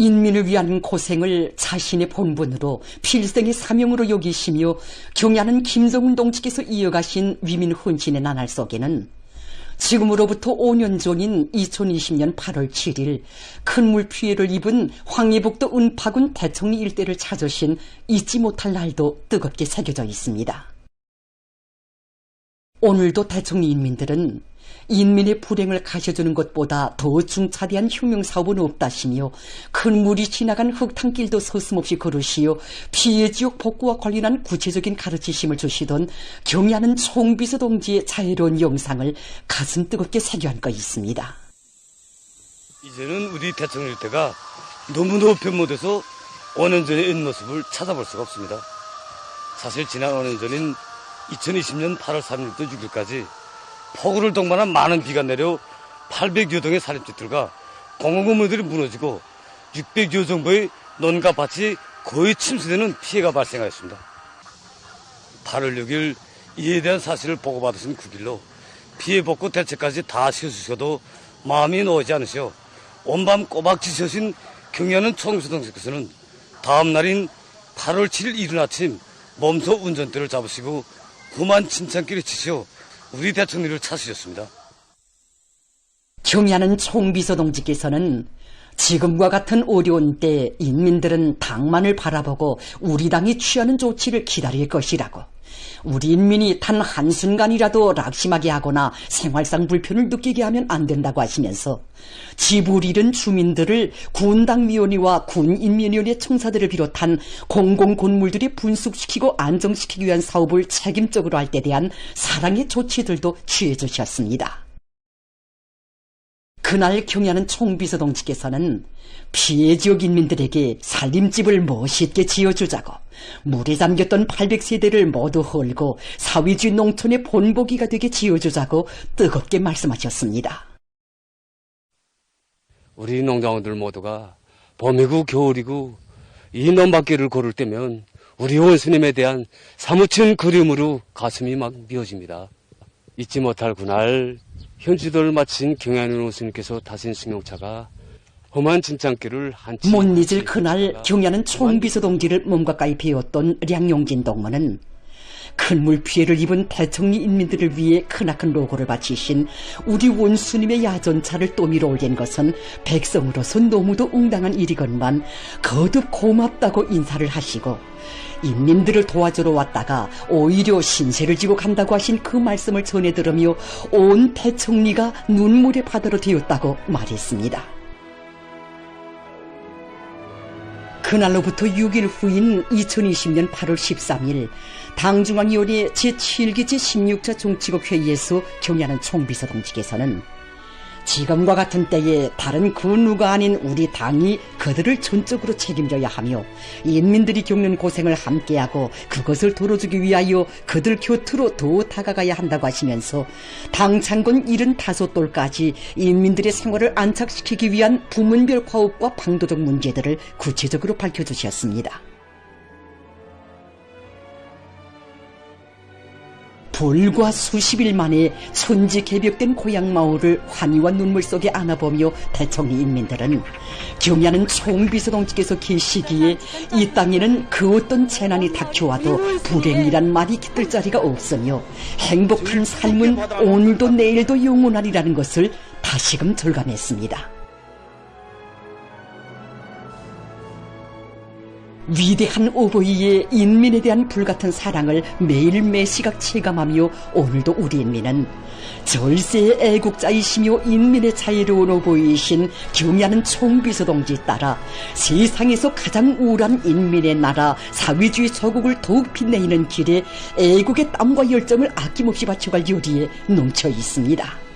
인민을 위한 고생을 자신의 본분으로 필생의 사명으로 여기시며 경야는 김정은 동지께서 이어가신 위민 헌신의 나날 속에는 지금으로부터 5년 전인 2020년 8월 7일 큰 물 피해를 입은 황해북도 은파군 대청리 일대를 찾으신 잊지 못할 날도 뜨겁게 새겨져 있습니다. 오늘도 대청리 인민들은 인민의 불행을 가셔주는 것보다 더 중차대한 혁명사업은 없다시며 큰 물이 지나간 흙탕길도 서슴없이 걸으시어 피해 지역 복구와 관련한 구체적인 가르치심을 주시던 경의하는 총비서 동지의 자애로운 영상을 가슴 뜨겁게 새겨한 거 있습니다. 이제는 우리 대통령 때가 너무너무 변모돼서 5년 전의 옛모습을 찾아볼 수가 없습니다. 사실 지난 5년 전인 2020년 8월 3일부터 6일까지 폭우를 동반한 많은 비가 내려 800여 동의 산림집들과 공공건물들이 무너지고 600여 정도의 논과 밭이 거의 침수되는 피해가 발생하였습니다. 8월 6일 이에 대한 사실을 보고받으신 9일로 피해 복구 대책까지 다 세우셔도 마음이 놓이지 않으시오. 온밤 꼬박 지셔신 경연은 총수동께서는 다음 날인 8월 7일 이른 아침 몸소 운전대를 잡으시고 험한 침창길을 치시오 우리 대통령을 찾으셨습니다. 경의하는 총비서 동지께서는 지금과 같은 어려운 때 인민들은 당만을 바라보고 우리 당이 취하는 조치를 기다릴 것이라고. 우리 인민이 단 한순간이라도 낙심하게 하거나 생활상 불편을 느끼게 하면 안 된다고 하시면서 집을 잃은 주민들을 군당위원회와 군인민위원회 청사들을 비롯한 공공건물들이 분숙시키고 안정시키기 위한 사업을 책임적으로 할 때 대한 사랑의 조치들도 취해 주셨습니다. 그날 경야는 총비서 동지께서는 피해 지역 인민들에게 살림집을 멋있게 지어주자고 물에 잠겼던 800세대를 모두 헐고 사회주의 농촌의 본보기가 되게 지어주자고 뜨겁게 말씀하셨습니다. 우리 농장원들 모두가 봄이고 겨울이고 이 논밭길을 걸을 때면 우리 원수님에 대한 사무친 그림으로 가슴이 막 미어집니다. 잊지 못할 그날 현지도를 마친 경ян은 원수님께서 타신 승용차가 험한 진창길을 한치 못 잊을 그날 경야는 총비서 동지를 몸과 가까이 배웠던 량용진 동무는 큰 물 피해를 입은 대청리 인민들을 위해 크나큰 로고를 바치신 우리 원수님의 야전차를 또 밀어 올린 것은 백성으로서 너무도 응당한 일이건만 거듭 고맙다고 인사를 하시고 인민들을 도와주러 왔다가 오히려 신세를 지고 간다고 하신 그 말씀을 전해 들으며 온 대청리가 눈물의 바다로 되었다고 말했습니다. 그날로부터 6일 후인 2020년 8월 13일 당중앙위원회 제7기 제16차 정치국 회의에서 경야는 총비서 동지께서는 지금과 같은 때에 다른 그 누가 아닌 우리 당이 그들을 전적으로 책임져야 하며 인민들이 겪는 고생을 함께하고 그것을 도로주기 위하여 그들 곁으로 더 다가가야 한다고 하시면서 당 창건 75돌까지 인민들의 생활을 안착시키기 위한 부문별 과업과 방도적 문제들을 구체적으로 밝혀주셨습니다. 불과 수십 일 만에 천지 개벽된 고향 마을을 환희와 눈물 속에 안아보며 대청리 인민들은 경야는 총비서 동지께서 계시기에 이 땅에는 그 어떤 재난이 닥쳐와도 불행이란 말이 깃들 자리가 없으며 행복한 삶은 오늘도 내일도 영원하리라는 것을 다시금 절감했습니다. 위대한 오보이의 인민에 대한 불같은 사랑을 매일 매 시각 체감하며 오늘도 우리 인민은 절세의 애국자이시며 인민의 자유로운 오보이신 경야는 총비서 동지 따라 세상에서 가장 우울한 인민의 나라 사회주의 저국을 더욱 빛내는 길에 애국의 땀과 열정을 아낌없이 바쳐갈 요리에 넘쳐 있습니다.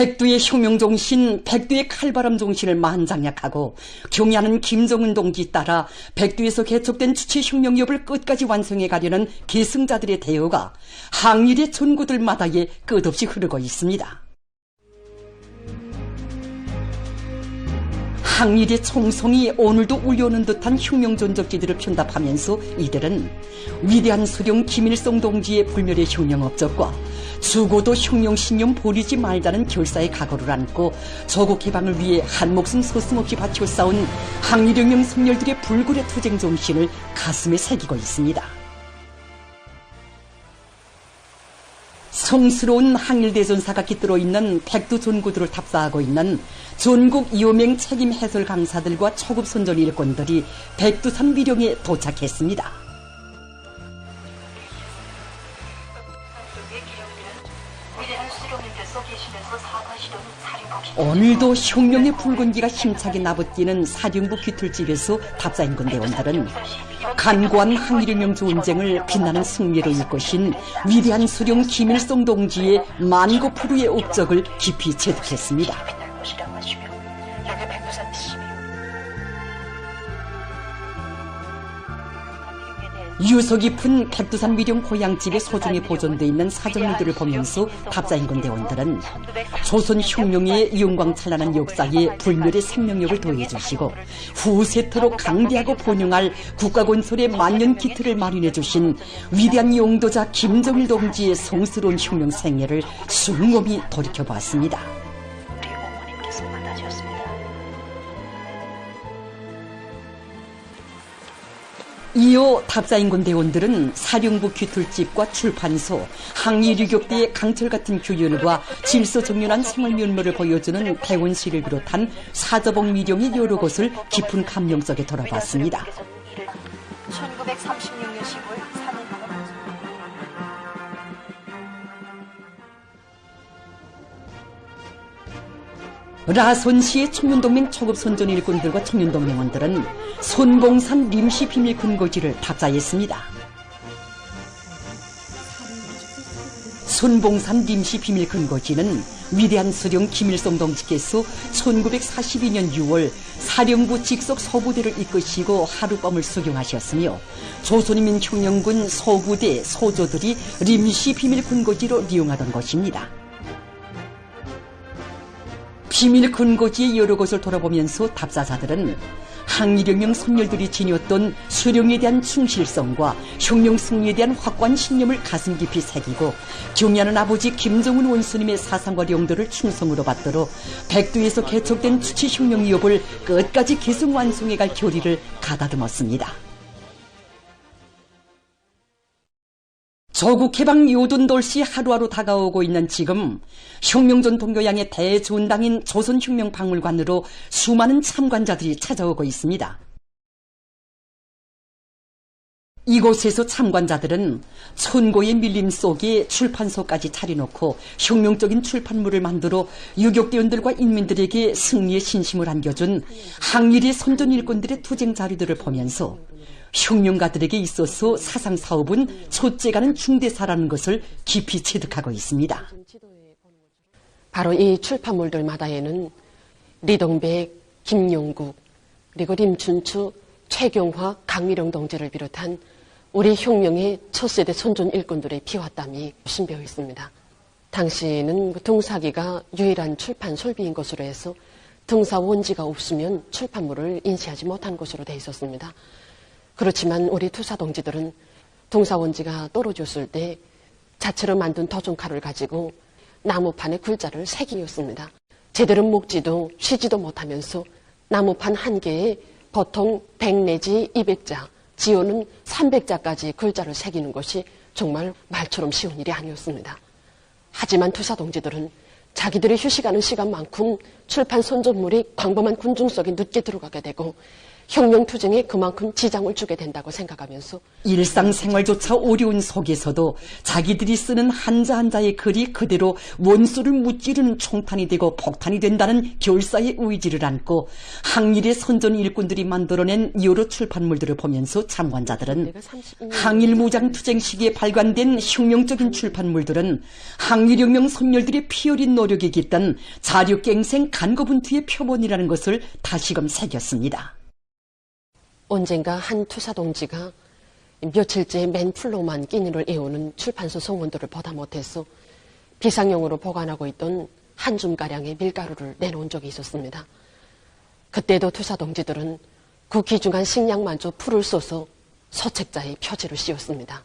백두의 혁명정신, 백두의 칼바람 정신을 만장약하고 경야는 김정은 동지 따라 백두에서 개척된 주체 혁명협을 끝까지 완성해 가려는 계승자들의 대우가 항일의 전구들마다에 끝없이 흐르고 있습니다. 항일의 총성이 오늘도 울려오는 듯한 혁명전적지들을 편답하면서 이들은 위대한 수령 김일성 동지의 불멸의 혁명 업적과 죽어도 흉룡 신념 버리지 말자는 결사의 각오를 안고 조국 해방을 위해 한 목숨 소슴없이 바쳐 싸운 항일영령 성렬들의 불굴의 투쟁 정신을 가슴에 새기고 있습니다. 성스러운 항일대전사가 깃들어 있는 백두 전구들을 탑사하고 있는 전국 이호명 책임 해설 강사들과 초급 선전 일꾼들이 백두산 미령에 도착했습니다. 오늘도 흉룡의 붉은기가 힘차게 나붙기는 사령부 귀틀집에서 답사인 군대 원들은 간고한 항일혁명 전쟁을 빛나는 승리로 이끄신 위대한 수령 김일성 동지의 만고프루의 업적을 깊이 체득했습니다. 유서 깊은 백두산 미령 고향집에 소중히 보존돼 있는 사정물들을 보면서 답사인 군 대원들은 조선 혁명의 영광찬란한 역사에 불멸의 생명력을 더해주시고 후세토록 강대하고 번영할 국가건설의 만년 기틀을 마련해 주신 위대한 용도자 김정일 동지의 성스러운 혁명 생애를 숭고히 돌이켜봤습니다. 이어 답사인군 대원들은 사령부 귀틀집과 출판소, 항일유격대의 강철 같은 규율과 질서 정연한 생활 면모를 보여주는 대원실을 비롯한 사저봉 미령의 여러 곳을 깊은 감명 속에 돌아봤습니다. 1936년 10월 3일 라손시의 청년동맹 초급 선전 일꾼들과 청년동맹원들은 손봉산 림시 비밀 근거지를 탑사했습니다. 손봉산 림시 비밀 근거지는 위대한 수령 김일성 동지께서 1942년 6월 사령부 직속 서부대를 이끄시고 하룻밤을 수경하셨으며 조선인민 혁명군 서부대 소조들이 림시 비밀 근거지로 이용하던 것입니다. 비밀 근거지의 여러 곳을 돌아보면서 답사자들은 항일혁명 선열들이 지녔던 수령에 대한 충실성과 혁명 승리에 대한 확고한 신념을 가슴 깊이 새기고 경의하는 아버지 김정은 원수님의 사상과 용도를 충성으로 받들어 백두에서 개척된 추치혁명 위협을 끝까지 계승 완성해갈 결의를 가다듬었습니다. 조국 해방 요돈돌시 하루하루 다가오고 있는 지금 혁명전 동교양의 대존당인 조선혁명박물관으로 수많은 참관자들이 찾아오고 있습니다. 이곳에서 참관자들은 천고의 밀림 속에 출판소까지 차려놓고 혁명적인 출판물을 만들어 유격대원들과 인민들에게 승리의 신심을 안겨준 항일의 선전 일꾼들의 투쟁 자료들을 보면서 혁명가들에게 있어서 사상 사업은 촛째가는 중대사라는 것을 깊이 체득하고 있습니다. 바로 이 출판물들마다에는 리동백, 김용국, 그리고 림춘추, 최경화, 강미령 동지를 비롯한 우리 혁명의 첫 세대 선전 일꾼들의 피와 땀이 심배어 있습니다. 당시에는 그 등사기가 유일한 출판 설비인 것으로 해서 등사 원지가 없으면 출판물을 인쇄하지 못한 것으로 돼 있었습니다. 그렇지만 우리 투사 동지들은 등사 원지가 떨어졌을 때 자체로 만든 도종칼을 가지고 나무판에 글자를 새기었습니다. 제대로 먹지도 쉬지도 못하면서 나무판 한 개에 보통 100 내지 200자, 지호는 300자까지 글자를 새기는 것이 정말 말처럼 쉬운 일이 아니었습니다. 하지만 투사 동지들은 자기들이 휴식하는 시간만큼 출판 선전물이 광범한 군중 속에 늦게 들어가게 되고 혁명투쟁에 그만큼 지장을 주게 된다고 생각하면서 일상생활조차 어려운 속에서도 자기들이 쓰는 한자 한자의 글이 그대로 원수를 무찌르는 총탄이 되고 폭탄이 된다는 결사의 의지를 안고 항일의 선전 일꾼들이 만들어낸 여러 출판물들을 보면서 참관자들은 항일 무장 투쟁 시기에 발간된 혁명적인 출판물들은 항일혁명 선열들의 피 어린 노력이 깃든 자력갱생 간거분투의 표본이라는 것을 다시금 새겼습니다. 언젠가 한 투사 동지가 며칠째 맨풀로만 끼니를 애우는 출판소 성원들을 보다 못해서 비상용으로 보관하고 있던 한 줌가량의 밀가루를 내놓은 적이 있었습니다. 그때도 투사 동지들은 그 귀중한 식량만조 풀을 쏘서 서책자의 표지를 씌웠습니다.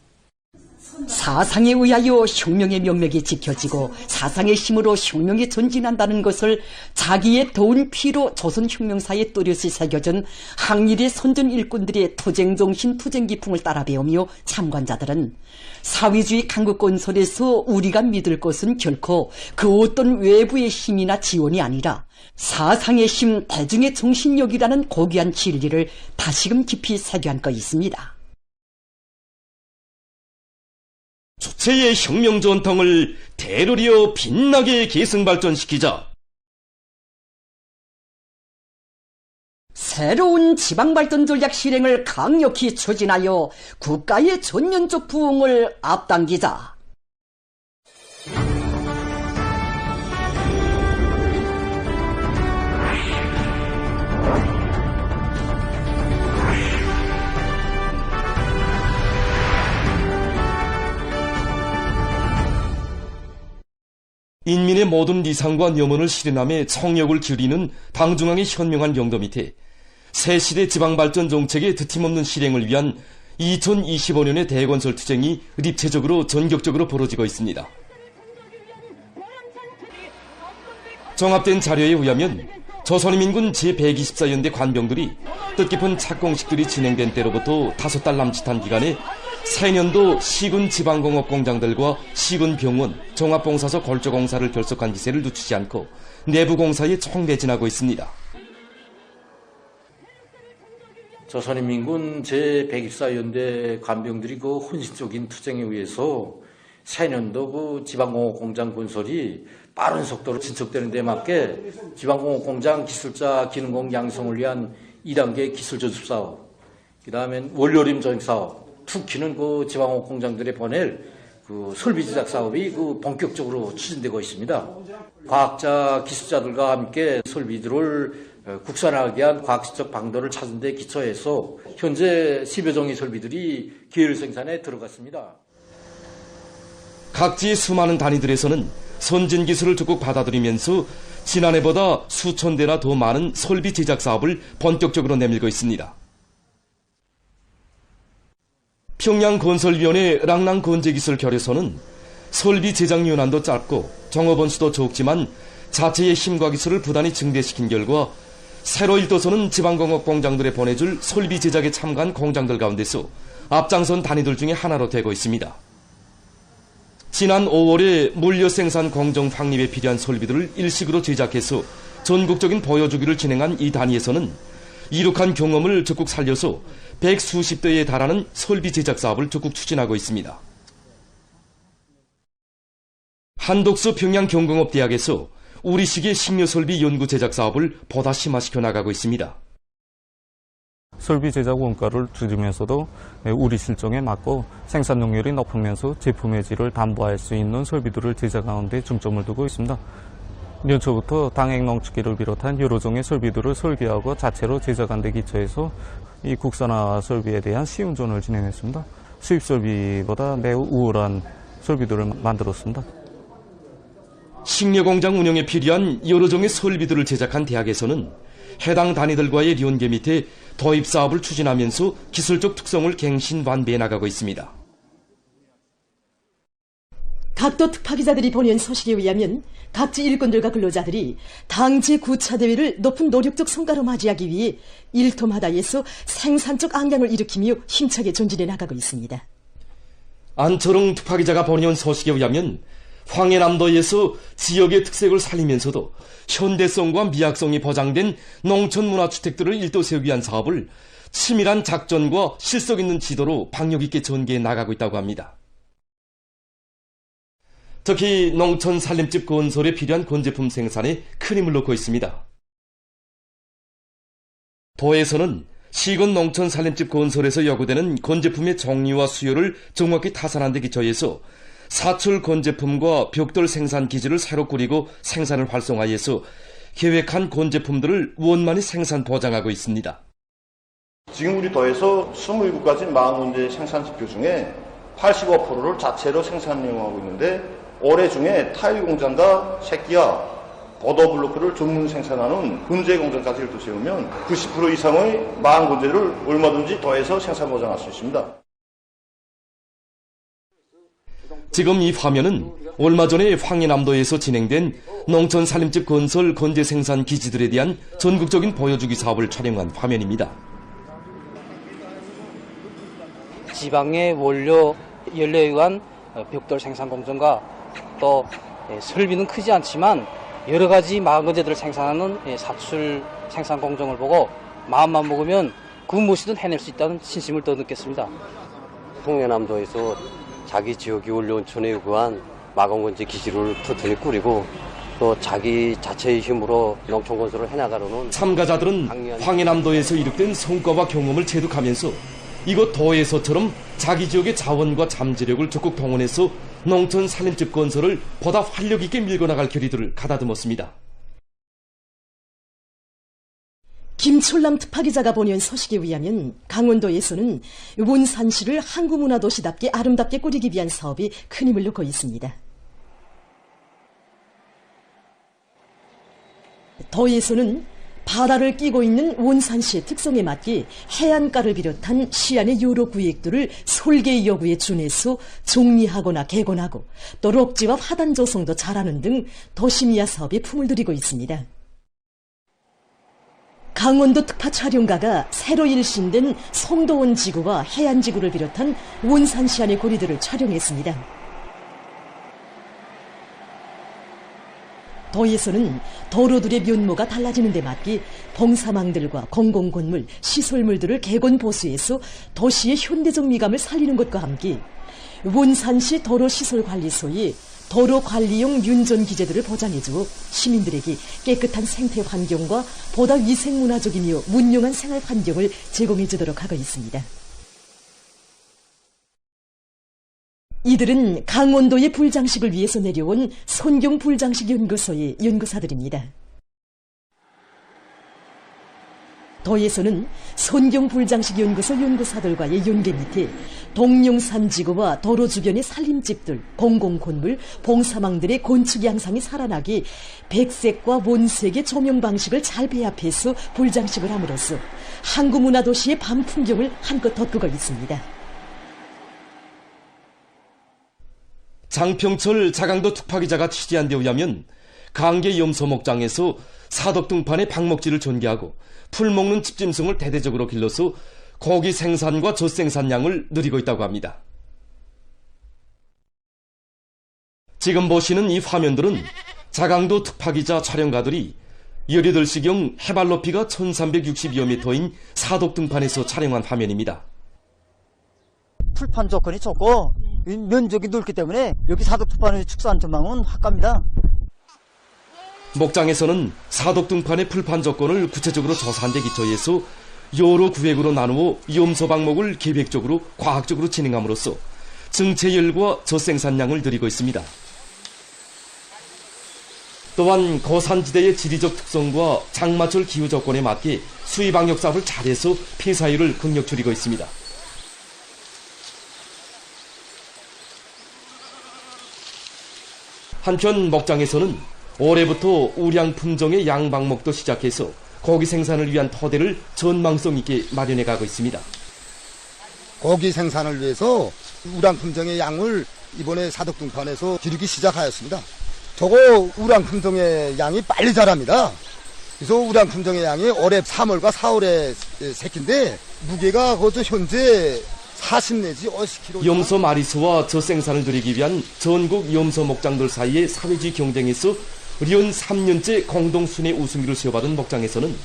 사상에 의하여 혁명의 명맥이 지켜지고 사상의 힘으로 혁명이 전진한다는 것을 자기의 더운 피로 조선 혁명사에 또렷이 새겨진 항일의 선전 일꾼들의 투쟁정신 투쟁기풍을 따라 배우며 참관자들은 사회주의 강국 건설에서 우리가 믿을 것은 결코 그 어떤 외부의 힘이나 지원이 아니라 사상의 힘, 대중의 정신력이라는 고귀한 진리를 다시금 깊이 새겨한 거 있습니다. 주체의 혁명 전통을 대로리어 빛나게 계승 발전시키자. 새로운 지방 발전 전략 실행을 강력히 추진하여 국가의 전면적 부흥을 앞당기자. 인민의 모든理想과 염원을 실현함에 청력을 기울이는 당중앙의 현명한 영도 밑에 새 시대 지방발전 정책의 드팀없는 실행을 위한 2025년의 대건설 투쟁이 입체적으로 전격적으로 벌어지고 있습니다. 정합된 자료에 의하면 조선인민군 제124연대 관병들이 뜻깊은 착공식들이 진행된 때로부터 다섯 달 남짓한 기간에 새년도 시군 지방공업 공장들과 시군 병원, 종합봉사소 걸조공사를 결속한 기세를 늦추지 않고 내부 공사에 총대진하고 있습니다. 조선인민군 제124연대 관병들이 그 헌신적인 투쟁에 의해서 새년도 그 지방공업 공장 건설이 빠른 속도로 진척되는 데 맞게 지방공업 공장 기술자 기능공 양성을 위한 2단계 기술 조습 사업, 그 다음에 원료림 정액 사업, 특히는 그 지방공업 공장들에 보낼 그 설비 제작 사업이 그 본격적으로 추진되고 있습니다. 과학자, 기술자들과 함께 설비들을 어, 국산화하기 위한 과학적 방도를 찾은 데 기초해서 현재 10여 종의 설비들이 계열 생산에 들어갔습니다. 각지 수많은 단위들에서는 선진 기술을 적극 받아들이면서 지난해보다 수천 대나 더 많은 설비 제작 사업을 본격적으로 내밀고 있습니다. 평양 건설위원회 랑랑 건재기술 결의소는 설비 제작 연한도 짧고 정업원 수도 적지만 자체의 힘과 기술을 부단히 증대시킨 결과 새로 일도서는 지방공업 공장들에 보내줄 설비 제작에 참가한 공장들 가운데서 앞장선 단위들 중에 하나로 되고 있습니다. 지난 5월에 물류 생산 공정 확립에 필요한 설비들을 일식으로 제작해서 전국적인 보여주기를 진행한 이 단위에서는 이룩한 경험을 적극 살려서 백수십 대에 달하는 설비 제작 사업을 적극 추진하고 있습니다. 한독수 평양 경공업대학에서 우리식의 식료설비 연구 제작 사업을 보다 심화시켜 나가고 있습니다. 설비 제작 원가를 줄이면서도 우리 실정에 맞고 생산 능률이 높으면서 제품의 질을 담보할 수 있는 설비들을 제작하는 데 중점을 두고 있습니다. 연초부터 당행 농축기를 비롯한 여러 종의 설비들을 설계하고 자체로 제작한 데 기초해서 이 국산화 설비에 대한 시운전을 진행했습니다. 수입 설비보다 매우 우월한 설비들을 만들었습니다. 식료공장 운영에 필요한 여러 종의 설비들을 제작한 대학에서는 해당 단위들과의 연계 밑에 도입 사업을 추진하면서 기술적 특성을 갱신 완비해 나가고 있습니다. 각도 특파기자들이 보낸 소식에 의하면 각지 일꾼들과 근로자들이 당지 구차 대회를 높은 노력적 성과로 맞이하기 위해 일토마다에서 생산적 악량을 일으키며 힘차게 전진해 나가고 있습니다. 안철웅 특파기자가 보내온 소식에 의하면 황해남도에서 지역의 특색을 살리면서도 현대성과 미학성이 보장된 농촌문화주택들을 일도 세우기 위한 사업을 치밀한 작전과 실속 있는 지도로 방역 있게 전개해 나가고 있다고 합니다. 특히 농촌 살림집 건설에 필요한 건제품 생산에 큰 힘을 놓고 있습니다. 도에서는 시군 농촌 살림집 건설에서 요구되는 건제품의 종류와 수요를 정확히 타산한 데 기초해서 사출 건제품과 벽돌 생산 기지를 새로 꾸리고 생산을 활성화해서 계획한 건제품들을 원만히 생산 보장하고 있습니다. 지금 우리 도에서 27가지 40군데 생산 지표 중에 85%를 자체로 생산 이용하고 있는데 올해 중에 타일 공장과 새끼야 보도블로크를 전문 생산하는 군제 공장까지 를 세우면 90% 이상의 40군데를 얼마든지 도에서 생산 보장할 수 있습니다. 지금 이 화면은 얼마 전에 황해남도에서 진행된 농촌 살림집 건설 건재 생산 기지들에 대한 전국적인 보여주기 사업을 촬영한 화면입니다. 지방의 원료 연료에 의한 어, 벽돌 생산 공정과 또 예, 설비는 크지 않지만 여러 가지 마거제들을 생산하는 예, 사출 생산 공정을 보고 마음만 먹으면 그 무엇이든 해낼 수 있다는 신심을 더 느꼈습니다. 홍해남도에서 자기 지역이 원료온천에 요구한 마공건지 기지를 튼튼히 꾸리고 또 자기 자체의 힘으로 농촌 건설을 해나가려는 참가자들은 황해남도에서 이룩된 성과와 경험을 체득하면서 이곳 도에서처럼 자기 지역의 자원과 잠재력을 적극 동원해서 농촌 살림집 건설을 보다 활력 있게 밀고 나갈 결의들을 가다듬었습니다. 김철남 특파기자가 보낸 소식에 의하면 강원도에서는 원산시를 항구문화도시답게 아름답게 꾸리기 위한 사업이 큰 힘을 놓고 있습니다. 도에서는 바다를 끼고 있는 원산시의 특성에 맞게 해안가를 비롯한 시안의 여러 구획들을 설계 여부에 준해서 정리하거나 개건하고 또 록지와 화단 조성도 잘하는 등 도시미화 사업에 품을 들이고 있습니다. 강원도 특파 촬영가가 새로 일신된 송도원 지구와 해안 지구를 비롯한 원산시 안의 고리들을 촬영했습니다. 도에서는 도로들의 면모가 달라지는 데 맞게 봉사망들과 공공건물, 시설물들을 개건 보수해서 도시의 현대적 미감을 살리는 것과 함께 원산시 도로시설관리소에 도로 관리용 윤전 기재들을 보장해주고 시민들에게 깨끗한 생태 환경과 보다 위생 문화적이며 문용한 생활 환경을 제공해주도록 하고 있습니다. 이들은 강원도의 불장식을 위해서 내려온 손경 불장식 연구소의 연구사들입니다. 도에서는 손경 불장식 연구소 연구사들과의 연계 밑에 동룡산 지구와 도로 주변의 살림집들, 공공건물, 봉사망들의 건축 양상이 살아나게 백색과 원색의 조명 방식을 잘 배합해서 불장식을 함으로써 항구 문화 도시의 밤 풍경을 한껏 돋구고 있습니다. 장평철 자강도 특파기자가 취재한 데 의하면 강계 염소목장에서 사덕등판의 방목지를 전개하고 풀 먹는 집짐승을 대대적으로 길러서 고기 생산과 젖생산량을 늘리고 있다고 합니다. 지금 보시는 이 화면들은 자강도 특파기자 촬영가들이 열여덟시경 해발 높이가 1362m인 사덕등판에서 촬영한 화면입니다. 풀판 조건이 좋고 면적이 넓기 때문에 여기 사덕투판의 축산 전망은 확갑니다. 목장에서는 사덕등판의 풀판 조건을 구체적으로 조사한 데 기초해서 여러 구획으로 나누어 염소 방목을 계획적으로 과학적으로 진행함으로써 증체열과 젖생산량을 늘리고 있습니다. 또한 고산지대의 지리적 특성과 장마철 기후 조건에 맞게 수의 방역 사업을 잘해서 폐사율을 극력 줄이고 있습니다. 한편 목장에서는 올해부터 우량 품종의 양방목도 시작해서 고기 생산을 위한 토대를 전망성 있게 마련해 가고 있습니다. 고기 생산을 위해서 우량 품종의 양을 이번에 사덕등판에서 기르기 시작하였습니다. 저거 우량 품종의 양이 빨리 자랍니다. 그래서 우량 품종의 양이 올해 3월과 4월에 새끼인데 무게가 그것도 현재 40 내지 50kg. 염소 마리수와 젖생산을 늘리기 위한 전국 염소 목장들 사이의 사회주의 경쟁에서 리온 3년째 공동 순회 우승기를 수여받은 목장에서는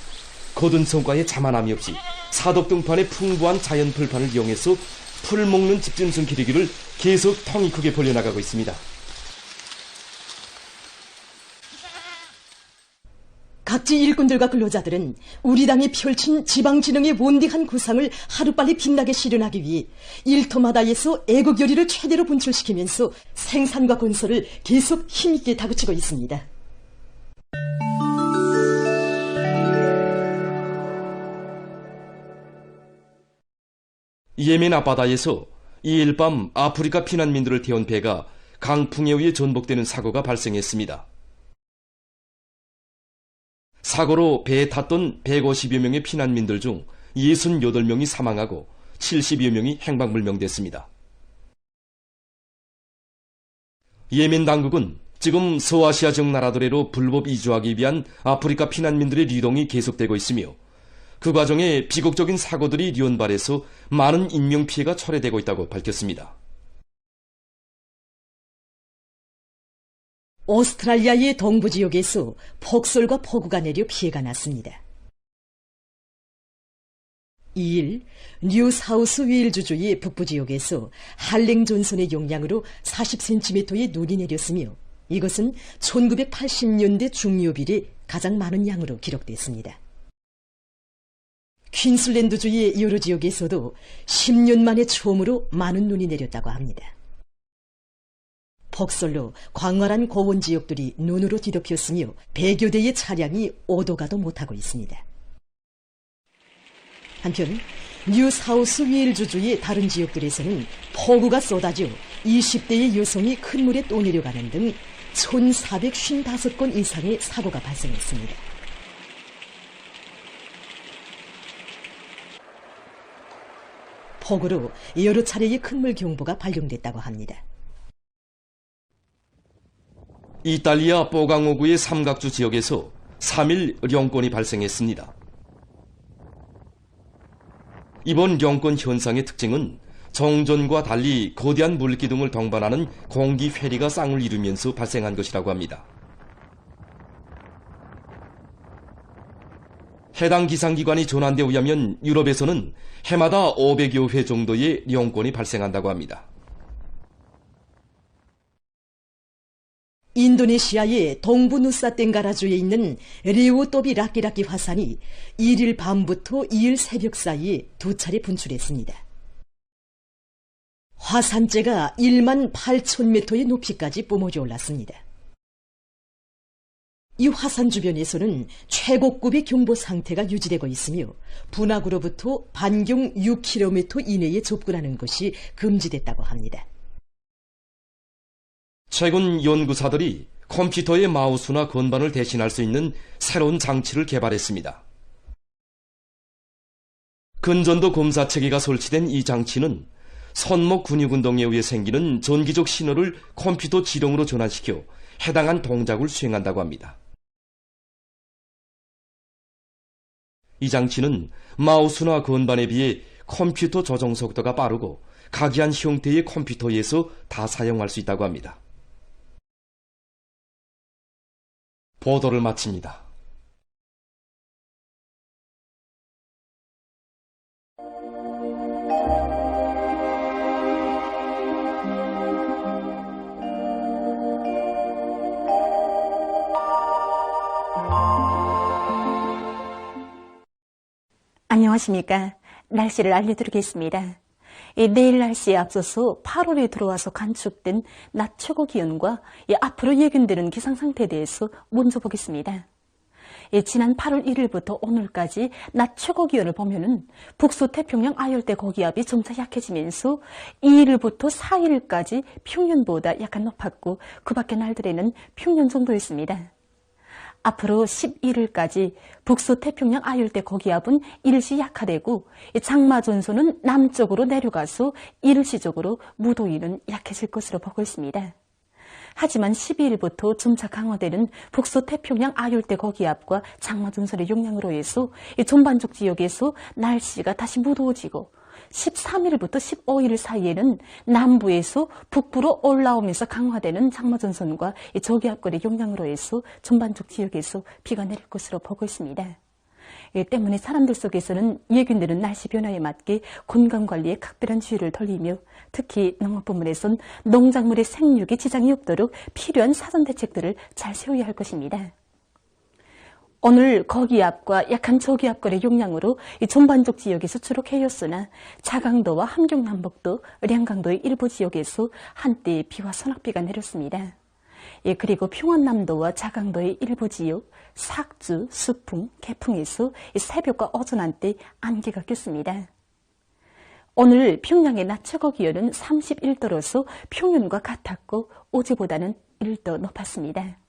거둔 성과에 자만함이 없이 사덕 등판의 풍부한 자연 풀판을 이용해서 풀 먹는 집짐승 기르기를 계속 통이 크게 벌려나가고 있습니다. 각지 일꾼들과 근로자들은 우리 당이 펼친 지방진흥의 원대한 구상을 하루빨리 빛나게 실현하기 위해 일터마다에서 애국 열의를 최대로 분출시키면서 생산과 건설을 계속 힘있게 다그치고 있습니다. 예멘 앞바다에서 이일 밤 아프리카 피난민들을 태운 배가 강풍에 의해 전복되는 사고가 발생했습니다. 사고로 배에 탔던 150여 명의 피난민들 중 68명이 사망하고 70여 명이 행방불명됐습니다. 예멘 당국은 지금 서아시아 적 나라들로 불법 이주하기 위한 아프리카 피난민들의 유동이 계속되고 있으며 그 과정에 비극적인 사고들이 련발해서 많은 인명피해가 철회되고 있다고 밝혔습니다. 오스트랄리아의 동부 지역에서 폭설과 폭우가 내려 피해가 났습니다. 2일 뉴사우스 웨일즈주의 북부 지역에서 한랭 존선의 용량으로 40cm의 눈이 내렸으며 이것은 1980년대 중요빌이 가장 많은 양으로 기록됐습니다. 퀸슬랜드주의 여러 지역에서도 10년 만에 처음으로 많은 눈이 내렸다고 합니다. 폭설로 광활한 고원 지역들이 눈으로 뒤덮였으며 100여 대의 차량이 오도가도 못하고 있습니다. 한편 뉴사우스 웨일즈주의 다른 지역들에서는 폭우가 쏟아져 20대의 여성이 큰 물에 떠내려가는 등 1455건 이상의 사고가 발생했습니다. 폭우로 여러 차례의 큰물 경보가 발령됐다고 합니다. 이탈리아 뽀강호구의 삼각주 지역에서 3일 영권이 발생했습니다. 이번 영권 현상의 특징은 정전과 달리 거대한 물기둥을 동반하는 공기 회리가 쌍을 이루면서 발생한 것이라고 합니다. 해당 기상기관이 전환돼 의하면 유럽에서는 해마다 500여 회 정도의 영권이 발생한다고 합니다. 인도네시아의 동부 누사 땡가라주에 있는 레오토비 라끼라끼 화산이 1일 밤부터 2일 새벽 사이에 두 차례 분출했습니다. 화산재가 1만 8천 미터의 높이까지 뿜어져 올랐습니다. 이 화산 주변에서는 최고급의 경보 상태가 유지되고 있으며 분화구로부터 반경 6km 이내에 접근하는 것이 금지됐다고 합니다. 최근 연구사들이 컴퓨터의 마우스나 건반을 대신할 수 있는 새로운 장치를 개발했습니다. 근전도 검사 체계가 설치된 이 장치는 손목 근육 운동에 의해 생기는 전기적 신호를 컴퓨터 지령으로 전환시켜 해당한 동작을 수행한다고 합니다. 이 장치는 마우스나 건반에 비해 컴퓨터 조정 속도가 빠르고 각이한 형태의 컴퓨터에서 다 사용할 수 있다고 합니다. 보도를 마칩니다. 안녕하십니까. 날씨를 알려드리겠습니다. 이 내일 날씨에 앞서서 8월에 들어와서 간축된 낮 최고 기온과 이 앞으로 예견되는 기상 상태에 대해서 먼저 보겠습니다. 예, 지난 8월 1일부터 오늘까지 낮 최고 기온을 보면은 북서 태평양 아열대 고기압이 점차 약해지면서 2일부터 4일까지 평년보다 약간 높았고 그 밖의 날들에는 평년 정도였습니다. 앞으로 11일까지 북서 태평양 아열대 고기압은 일시 약화되고 장마 전소는 남쪽으로 내려가서 일시적으로 무더위는 약해질 것으로 보고 있습니다. 하지만 12일부터 점차 강화되는 북서 태평양 아열대 고기압과 장마 전설의 영향으로 해서 전반적 지역에서 날씨가 다시 무더워지고 13일부터 15일 사이에는 남부에서 북부로 올라오면서 강화되는 장마전선과 저기압권의 영향으로 해서 전반적 지역에서 비가 내릴 것으로 보고 있습니다. 이 때문에 사람들 속에서는 예견되는 날씨 변화에 맞게 건강관리에 각별한 주의를 돌리며 특히 농업 부문에선 농작물의 생육에 지장이 없도록 필요한 사전 대책들을 잘 세워야 할 것입니다. 오늘 거기압과 약한 저기압권의 영향으로 전반적 지역에서 주로 해였으나 자강도와 함경남북도, 량강도의 일부 지역에서 한때 비와 소낙비가 내렸습니다. 예, 그리고 평안남도와 자강도의 일부 지역, 삭주, 수풍, 개풍에서 새벽과 오전 한때 안개가 꼈습니다. 오늘 평양의 낮 최고 기온은 31도로서 평년과 같았고 어제보다는 1도 높았습니다.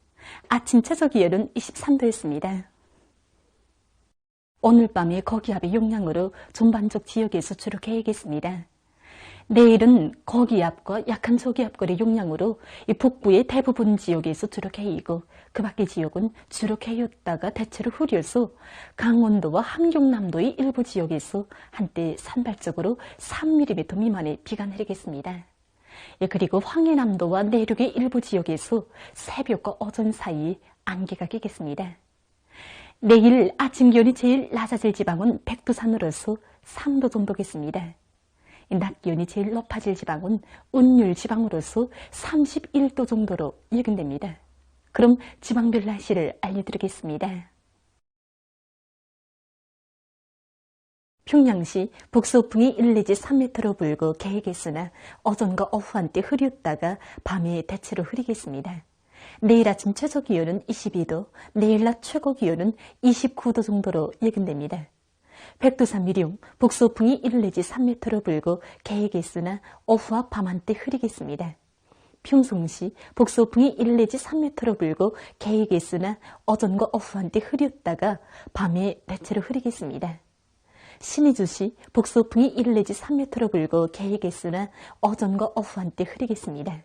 아침 최저 기온은 23도였습니다. 오늘 밤에 거기압의 영향으로 전반적 지역에서 주로 계획했습니다. 내일은 거기압과 약한 저기압거리 용량으로 이 북부의 대부분 지역에서 주로 개이고 그 밖의 지역은 주로 개였다가 대체로 흐려서 강원도와 함경남도의 일부 지역에서 한때 산발적으로 3mm 미만의 비가 내리겠습니다. 예, 그리고 황해남도와 내륙의 일부 지역에서 새벽과 어전 사이에 안개가 끼겠습니다. 내일 아침 기온이 제일 낮아질 지방은 백두산으로서 3도 정도겠습니다. 낮 기온이 제일 높아질 지방은 운율 지방으로서 31도 정도로 예견됩니다. 그럼 지방별 날씨를 알려드리겠습니다. 평양시 북서풍이 1 내지 3m로 불고 계획했으나 어전과 오후 한때 흐렸다가 밤에 대체로 흐리겠습니다. 내일 아침 최저 기온은 22도, 내일 낮 최고 기온은 29도 정도로 예견됩니다. 백두산 미룡, 북소풍이 1 내지 3m로 불고 계획했으나 오후와 밤 한때 흐리겠습니다. 평송시 북소풍이 1 내지 3m로 불고 계획했으나 어전과 오후 한때 흐렸다가 밤에 대체로 흐리겠습니다. 신의주시 북소풍이 1 내지 3m로 불고 계획했으나 어전과 오후 한 때 흐리겠습니다.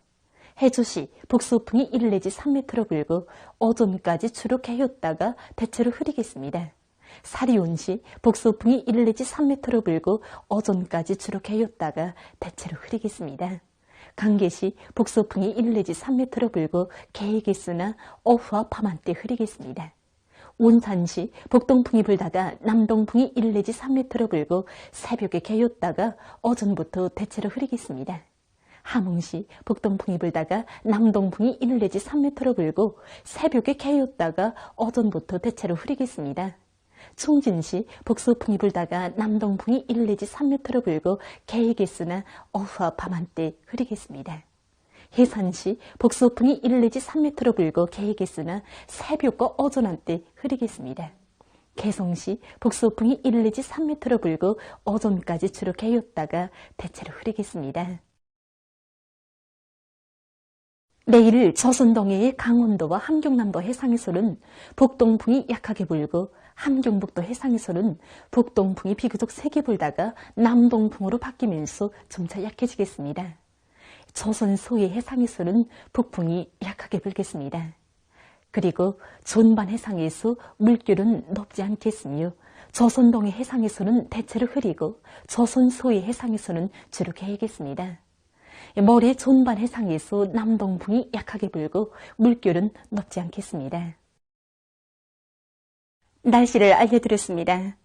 해주시 북소풍이 1 내지 3m로 불고 오전까지 주로 개였다가 대체로 흐리겠습니다. 사리온시 북소풍이 1 내지 3m로 불고 오전까지 주로 개였다가 대체로 흐리겠습니다. 강계시 북소풍이 1 내지 3m로 불고 계획했으나 오후와 밤 한때 흐리겠습니다. 온산시 북동풍이 불다가 남동풍이 1 내지 3m로 불고 새벽에 개였다가 오전부터 대체로 흐리겠습니다. 함흥시 북동풍이 불다가 남동풍이 1 내지 3m로 불고 새벽에 개였다가 오전부터 대체로 흐리겠습니다. 충진시 북서풍이 불다가 남동풍이 1 내지 3m로 불고 계획했으나 오후와 밤 한때 흐리겠습니다. 해산시 북서풍이 1 내지 3m로 불고 계획했으나 새벽과 오전 한때 흐리겠습니다. 개성시 북서풍이 1 내지 3m로 불고 오전까지 주로 개였다가 대체로 흐리겠습니다. 내일 조선동해의 강원도와 함경남도 해상에서는 북동풍이 약하게 불고 함경북도 해상에서는 북동풍이 비교적 세게 불다가 남동풍으로 바뀌면서 점차 약해지겠습니다. 조선 소의 해상에서는 북풍이 약하게 불겠습니다. 그리고 존반 해상에서 물결은 높지 않겠으며 조선 동해 해상에서는 대체로 흐리고 조선 소의 해상에서는 주로 개겠습니다. 머리 존반 해상에서 남동풍이 약하게 불고 물결은 높지 않겠습니다. 날씨를 알려드렸습니다.